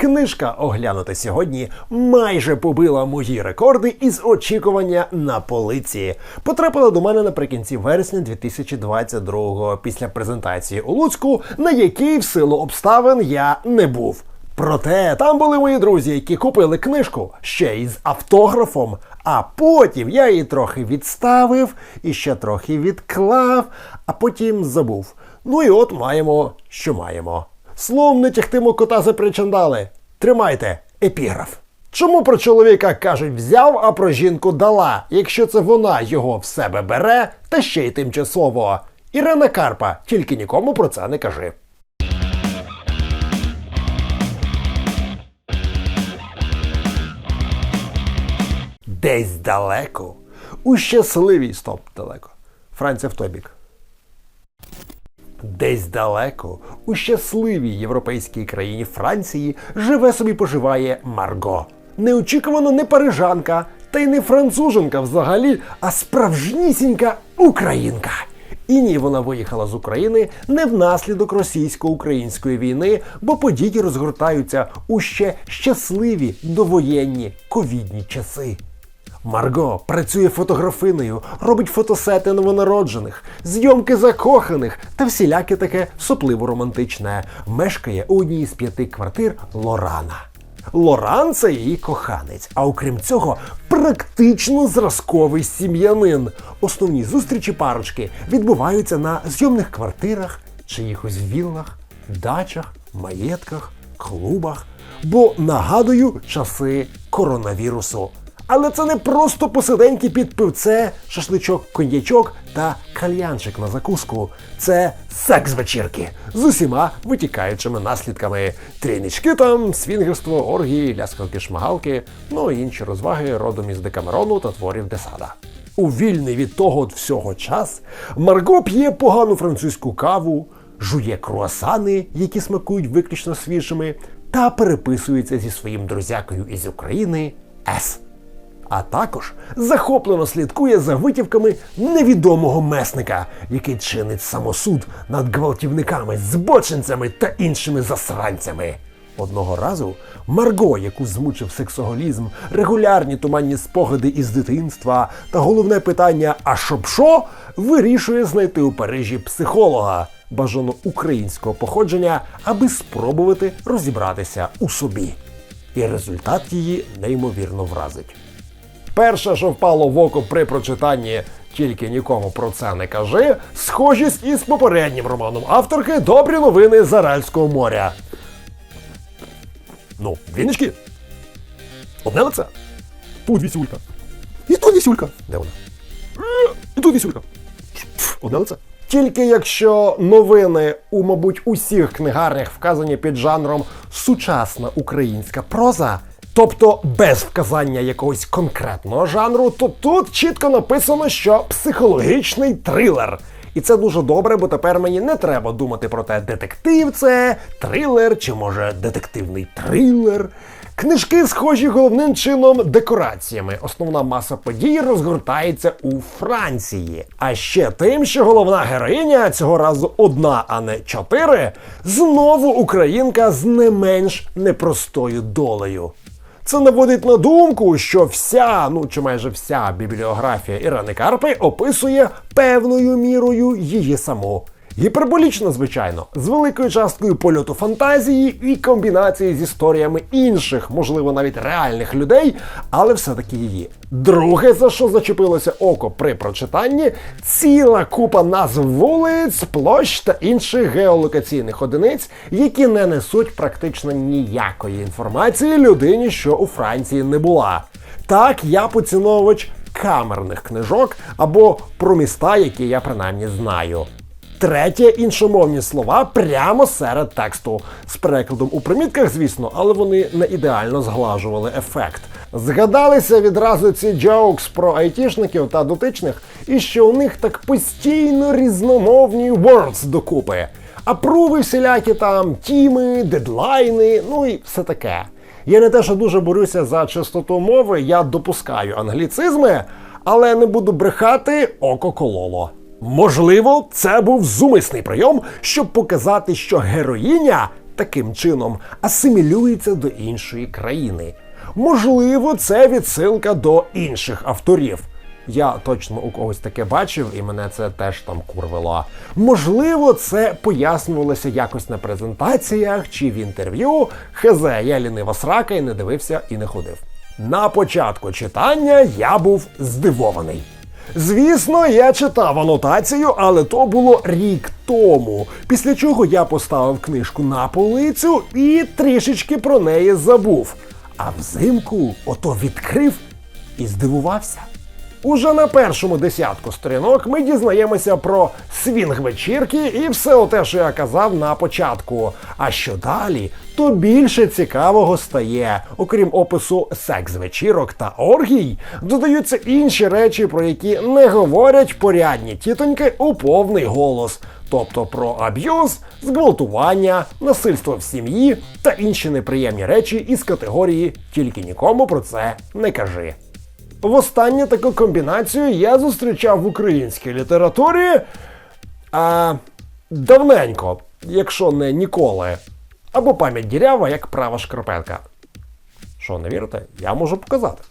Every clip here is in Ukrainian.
Книжка оглянута сьогодні майже побила мої рекорди із очікування на полиці. Потрапила до мене наприкінці вересня 2022-го після презентації у Луцьку, на якій в силу обставин я не був. Проте там були мої друзі, які купили книжку ще із автографом. А потім я її трохи відставив і ще трохи відклав, а потім забув. Ну і от маємо, що маємо. Словом не тягтимо кота за причандали. Тримайте епіграф. Чому про чоловіка кажуть взяв, а про жінку дала, якщо це вона його в себе бере, та ще й тимчасово. Ірина Карпа, тільки нікому про це не кажи. Десь далеко. У щасливій стоп далеко. Франція в той бік. Десь далеко, у щасливій європейській країні Франції живе собі поживає Марго. Неочікувано не парижанка, та й не француженка взагалі, а справжнісінька українка. І ні, вона виїхала з України не внаслідок російсько-української війни, бо події розгортаються у ще щасливі довоєнні ковідні часи. Марго працює фотографинею, робить фотосети новонароджених, зйомки закоханих та всіляке таке сопливо романтичне. Мешкає у одній з п'яти квартир Лорана. Лоран це її коханець, а окрім цього, практично зразковий сім'янин. Основні зустрічі парочки відбуваються на зйомних квартирах, чиїхось віллах, дачах, маєтках, клубах. Бо нагадую часи коронавірусу. Але це не просто посиденьки під пивце, шашличок, коньячок та кальянчик на закуску. Це секс-вечірки з усіма витікаючими наслідками. Трійнички там, свінгерство, оргії, ляскалки, шмагалки, ну і інші розваги родом із Декамерону та творів Десада. У вільний від того от всього час Марго п'є погану французьку каву, жує круасани, які смакують виключно свіжими, та переписується зі своїм друзякою із України С. А також захоплено слідкує за витівками невідомого месника, який чинить самосуд над гвалтівниками, збочинцями та іншими засранцями. Одного разу Марго, яку змучив сексоголізм, регулярні туманні спогади із дитинства та головне питання А щоб що, вирішує знайти у Парижі психолога, бажано українського походження, аби спробувати розібратися у собі. І результат її неймовірно вразить. Перше, що впало в око при прочитанні, тільки нікому про це не кажи, схожість із попереднім романом авторки Добрі новини з Аральського моря. Ну, двінички. Одне лице. Тут вісюлька. І тут вісюлька. Де вона? І тут вісюлька. Одне лице. Тільки якщо новини у, мабуть, усіх книгарнях вказані під жанром сучасна українська проза, тобто без вказання якогось конкретного жанру, то тут чітко написано, що психологічний трилер. І це дуже добре, бо тепер мені не треба думати про те, детектив це, трилер чи може детективний трилер. Книжки схожі головним чином декораціями. Основна маса подій розгортається у Франції. А ще тим, що головна героїня цього разу одна, а не чотири, знову українка з не менш непростою долею. Це наводить на думку, що вся, ну чи майже вся бібліографія Ірани Карпи описує певною мірою її саму. Гіперболічно, звичайно, з великою часткою польоту фантазії і комбінації з історіями інших, можливо, навіть реальних людей, але все-таки її. Друге, за що зачепилося око при прочитанні, ціла купа назв вулиць, площ та інших геолокаційних одиниць, які не несуть практично ніякої інформації людині, що у Франції не була. Так, я поціновувач камерних книжок або про міста, які я принаймні знаю. Третє іншомовні слова прямо серед тексту. З перекладом у примітках, звісно, але вони не ідеально зглажували ефект. Згадалися відразу ці джоукс про айтішників та дотичних, і що у них так постійно різномовні words докупи. Апруви всілякі там, тіми, дедлайни, ну і все таке. Я не те, що дуже борюся за чистоту мови, я допускаю англіцизми, але не буду брехати око кололо. Можливо, це був зумисний прийом, щоб показати, що героїня таким чином асимілюється до іншої країни. Можливо, це відсилка до інших авторів. Я точно у когось таке бачив, і мене це теж там курвило. Можливо, це пояснювалося якось на презентаціях чи в інтерв'ю. Хз, я лінива срака і не дивився і не ходив. На початку читання я був здивований. Звісно, я читав анотацію, але то було рік тому. Після чого я поставив книжку на полицю і трішечки про неї забув. А взимку ото відкрив і здивувався. Уже на першому десятку сторінок ми дізнаємося про свінг вечірки і все те, що я казав на початку. А що далі, то більше цікавого стає. Окрім опису секс-вечірок та оргій, додаються інші речі, про які не говорять порядні тітоньки у повний голос. Тобто про аб'юз, зґвалтування, насильство в сім'ї та інші неприємні речі із категорії Тільки нікому про це не кажи. Востаннє таку комбінацію я зустрічав в українській літературі а, давненько, якщо не ніколи. Або пам'ять дірява, як права шкарпетка. Що, не вірите? Я можу показати.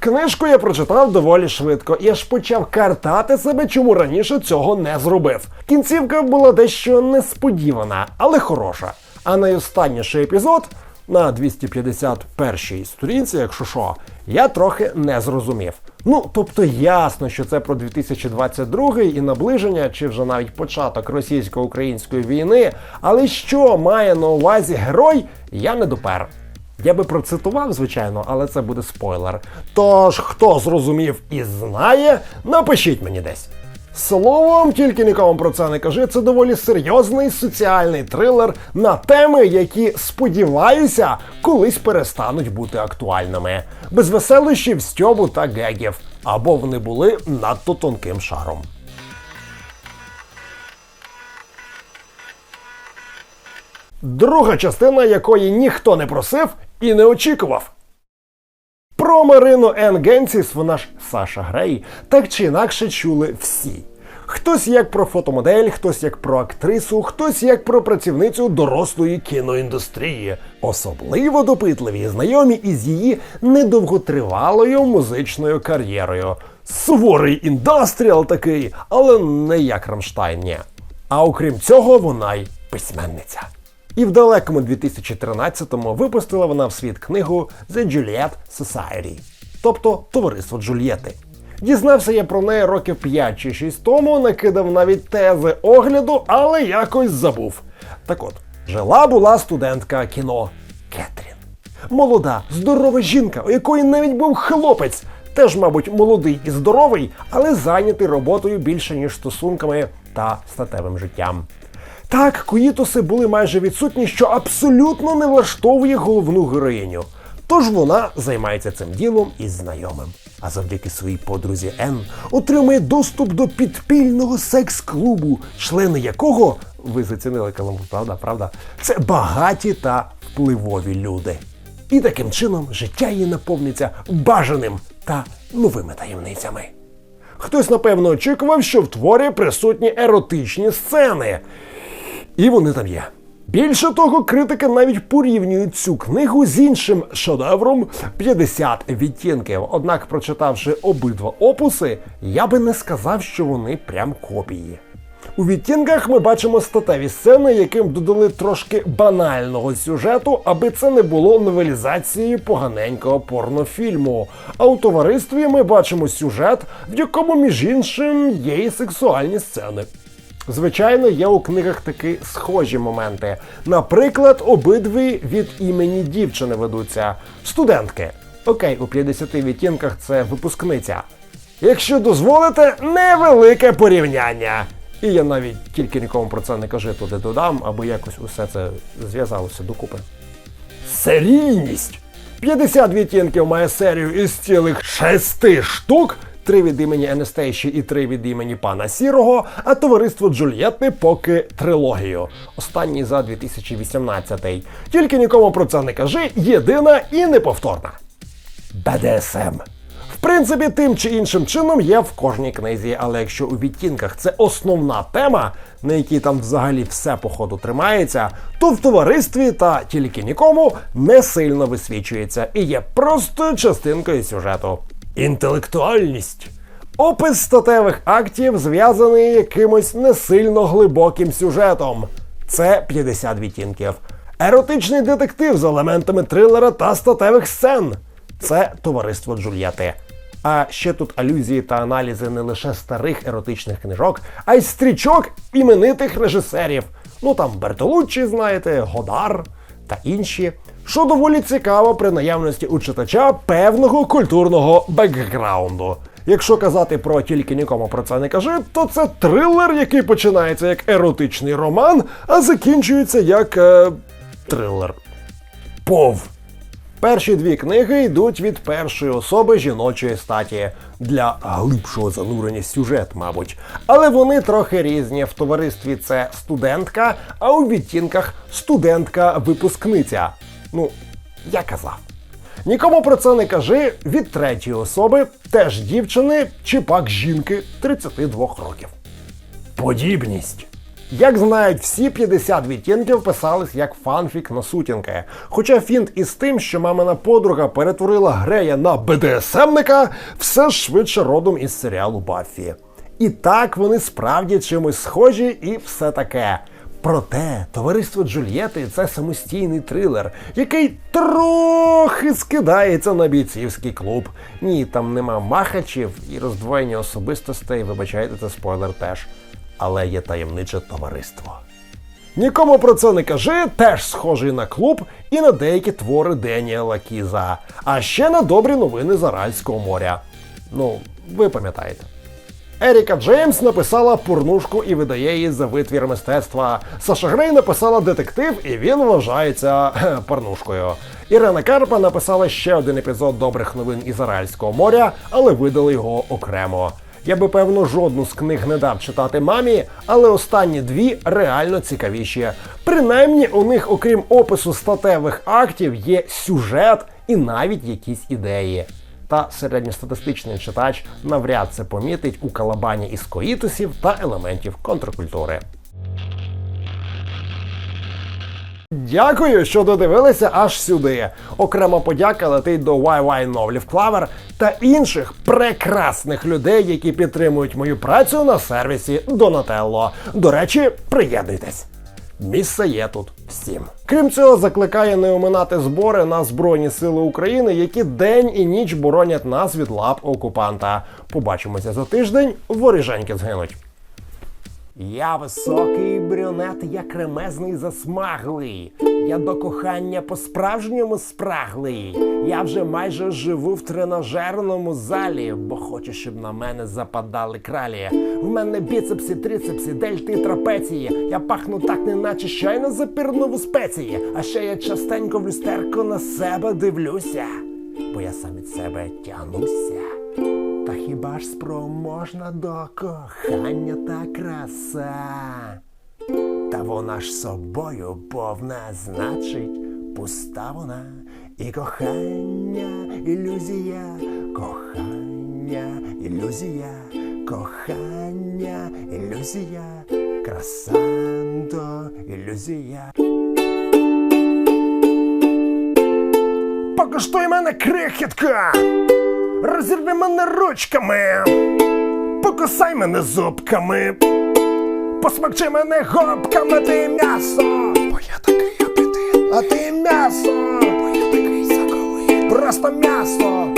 Книжку я прочитав доволі швидко і аж почав картати себе, чому раніше цього не зробив. Кінцівка була дещо несподівана, але хороша. А найостанніший епізод на 251-й сторінці, якщо що, я трохи не зрозумів. Ну, тобто ясно, що це про 2022 і наближення, чи вже навіть початок російсько-української війни. Але що має на увазі герой, я не допер. Я би процитував, звичайно, але це буде спойлер. Тож, хто зрозумів і знає, напишіть мені десь. Словом, тільки нікому про це не кажи. Це доволі серйозний соціальний трилер на теми, які, сподіваюся, колись перестануть бути актуальними. Без веселощів, стьобу та гегів. Або вони були надто тонким шаром. Друга частина, якої ніхто не просив і не очікував. Про Марину Ен Генсіс, вона ж Саша Грей, так чи інакше чули всі. Хтось як про фотомодель, хтось як про актрису, хтось як про працівницю дорослої кіноіндустрії. Особливо допитливі знайомі із її недовготривалою музичною кар'єрою. Суворий індастріал такий, але не як Рамштайн, ні. А окрім цього, вона й письменниця. І в далекому 2013-му випустила вона в світ книгу The Juliet Society, тобто Товариство Джульєти. Дізнався я про неї років 5 чи 6 тому, накидав навіть тези огляду, але якось забув. Так от, жила була студентка кіно Кетрін. Молода, здорова жінка, у якої навіть був хлопець. Теж, мабуть, молодий і здоровий, але зайнятий роботою більше, ніж стосунками та статевим життям. Так, коїтуси були майже відсутні, що абсолютно не влаштовує головну героїню. Тож вона займається цим ділом із знайомим. А завдяки своїй подрузі Н отримує доступ до підпільного секс-клубу, члени якого ви зацінили каламбур, правда, правда? Це багаті та впливові люди. І таким чином життя її наповниться бажаним та новими таємницями. Хтось, напевно, очікував, що в творі присутні еротичні сцени. І вони там є. Більше того, критики навіть порівнюють цю книгу з іншим шедевром 50 відтінків. Однак, прочитавши обидва опуси, я би не сказав, що вони прям копії. У відтінках ми бачимо статеві сцени, яким додали трошки банального сюжету, аби це не було новелізацією поганенького порнофільму. А у товаристві ми бачимо сюжет, в якому, між іншим, є і сексуальні сцени. Звичайно, є у книгах такі схожі моменти. Наприклад, обидві від імені дівчини ведуться студентки. Окей, у 50 відтінках це випускниця. Якщо дозволите, невелике порівняння. І я навіть тільки нікому про це не кажу, туди додам, аби якось усе це зв'язалося докупи. Серійність! 50 відтінків має серію із цілих шести штук. Три від імені Енестейші і три від імені пана Сірого, а товариство Джульєтти поки трилогію. Останній за 2018. Тільки нікому про це не кажи, єдина і неповторна. БДСМ. В принципі, тим чи іншим чином є в кожній книзі, але якщо у відтінках це основна тема, на якій там взагалі все по ходу тримається, то в товаристві та тільки нікому не сильно висвічується і є просто частинкою сюжету. Інтелектуальність. Опис статевих актів зв'язаний якимось не сильно глибоким сюжетом. Це 50 відтінків. Еротичний детектив з елементами трилера та статевих сцен. Це товариство Джульєти. А ще тут алюзії та аналізи не лише старих еротичних книжок, а й стрічок іменитих режисерів. Ну там Бертолуччі, знаєте, Годар та інші. Що доволі цікаво при наявності у читача певного культурного бекграунду. Якщо казати про тільки нікому про це не кажи, то це трилер, який починається як еротичний роман, а закінчується як е, трилер. Пов. Перші дві книги йдуть від першої особи жіночої статі для глибшого занурення сюжет, мабуть. Але вони трохи різні. В товаристві це студентка, а у відтінках студентка-випускниця. Ну, я казав. Нікому про це не кажи від третьої особи, теж дівчини чи пак жінки 32 років. Подібність. Як знають, всі 50 відтінків писались як фанфік на сутінки. Хоча фінт із тим, що мамина подруга перетворила Грея на БДСМника, все швидше родом із серіалу Баффі. І так вони справді чимось схожі і все таке. Проте товариство Джульєти це самостійний трилер, який трохи скидається на бійцівський клуб. Ні, там нема махачів і роздвоєння особистостей, вибачайте, це спойлер теж. Але є таємниче товариство. Нікому про це не кажи, теж схожий на клуб і на деякі твори Деніела Кіза, а ще на добрі новини з Аральського моря. Ну, ви пам'ятаєте. Еріка Джеймс написала порнушку і видає її за витвір мистецтва. Саша Грей написала детектив, і він вважається порнушкою. Ірена Карпа написала ще один епізод добрих новин із Аральського моря, але видали його окремо. Я би певно жодну з книг не дав читати мамі, але останні дві реально цікавіші. Принаймні, у них, окрім опису статевих актів, є сюжет і навіть якісь ідеї. Та середньостатистичний читач навряд це помітить у калабані із коїтусів та елементів контркультури. Дякую, що додивилися аж сюди. Окрема подяка летить до YY Новлів Клавер та інших прекрасних людей, які підтримують мою працю на сервісі Donatello. До речі, приєднуйтесь. Місце є тут всім. Крім цього, закликає не оминати збори на Збройні Сили України, які день і ніч боронять нас від лап окупанта. Побачимося за тиждень, воріженьки згинуть. Я високий брюнет, я кремезний засмаглий. Я до кохання по-справжньому спраглий. Я вже майже живу в тренажерному залі, бо хочу, щоб на мене западали кралі. В мене біцепсі, трицепсі, дельти, трапеції. Я пахну так, неначе щойно запірнув у спеції. А ще я частенько в люстерко на себе дивлюся, бо я сам від себе тягнуся. Ж спроможна до кохання та краса? Та вона ж собою повна, значить, пуста вона. І кохання, ілюзія, кохання, ілюзія, кохання, ілюзія, красанто, ілюзія. Покуштуй мене крихітка! Розірви мене ручками, покусай мене зубками, посмакчи мене губками, ти м'ясо, бо я такий апетит, а ти м'ясо, бо я такий соковит, просто м'ясо,